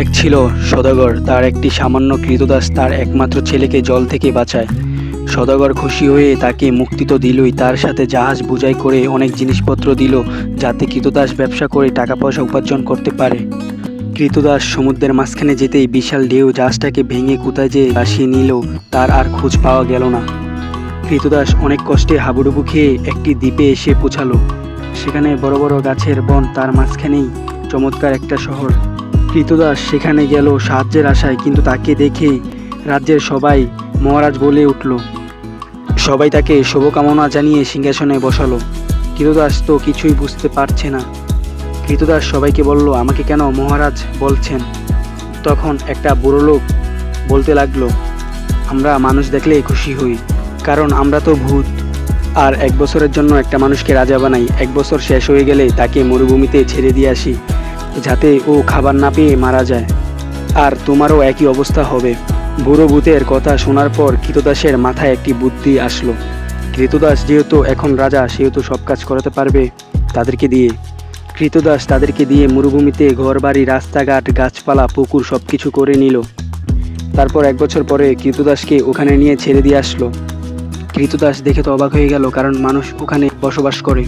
এক ছিল সদাগর, তার একটি সামান্য কৃতদাস তার একমাত্র ছেলেকে জল থেকে বাঁচায়। সদাগর খুশি হয়ে তাকে মুক্তি তো দিলই, তার সাথে জাহাজ বোঝাই করে অনেক জিনিসপত্র দিল, যাতে কৃতদাস ব্যবসা করে টাকা পয়সা উপার্জন করতে পারে। কৃতদাস সমুদ্রের মাঝখানে যেতেই বিশাল ঢেউ জাহাজটাকে ভেঙে কোথায় যে ভাসিয়ে নিল, তার আর খোঁজ পাওয়া গেল না। কৃতদাস অনেক কষ্টে হাবুডুবু খেয়ে একটি দ্বীপে এসে পৌঁছালো। সেখানে বড় বড় গাছের বন তার মাঝখানেই, চমৎকার একটা শহর। কৃতদাস সেখানে গেল সাহায্যের আশায়, কিন্তু তাকে দেখে রাজ্যের সবাই মহারাজ বলে উঠল, সবাই তাকে শুভকামনা জানিয়ে সিংহাসনে বসালো। কৃতদাস তো কিছুই বুঝতে পারছে না। কৃতদাস সবাইকে বলল, আমাকে কেন মহারাজ বলছেন? তখন একটা বুড়ো লোক বলতে লাগল, আমরা মানুষ দেখলে খুশি হই, কারণ আমরা তো ভূত। আর এক বছরের জন্য একটা মানুষকে রাজা বানাই, এক বছর শেষ হয়ে গেলে তাকে মরুভূমিতে ছেড়ে দিয়ে আসি। যাতে ও খাবার না পেয়ে মারা যায়। আর তোমারও একই অবস্থা হবে। বুড়ো ভূতের কথা শোনার পর কৃতদাসের মাথায় একটি বুদ্ধি আসলো। কৃতদাস যেহেতু এখন রাজা, সেহেতু সব কাজ করাতে পারবে তাদেরকে দিয়ে। কৃতদাস তাদেরকে দিয়ে মরুভূমিতে ঘরবাড়ি, রাস্তাঘাট, গাছপালা, পুকুর সব কিছু করে নিল। তারপর এক বছর পরে কৃতদাসকে ওখানে নিয়ে ছেড়ে দিয়ে আসলো। কৃতদাস দেখে তো অবাক হয়ে গেল, কারণ মানুষ ওখানে বসবাস করে।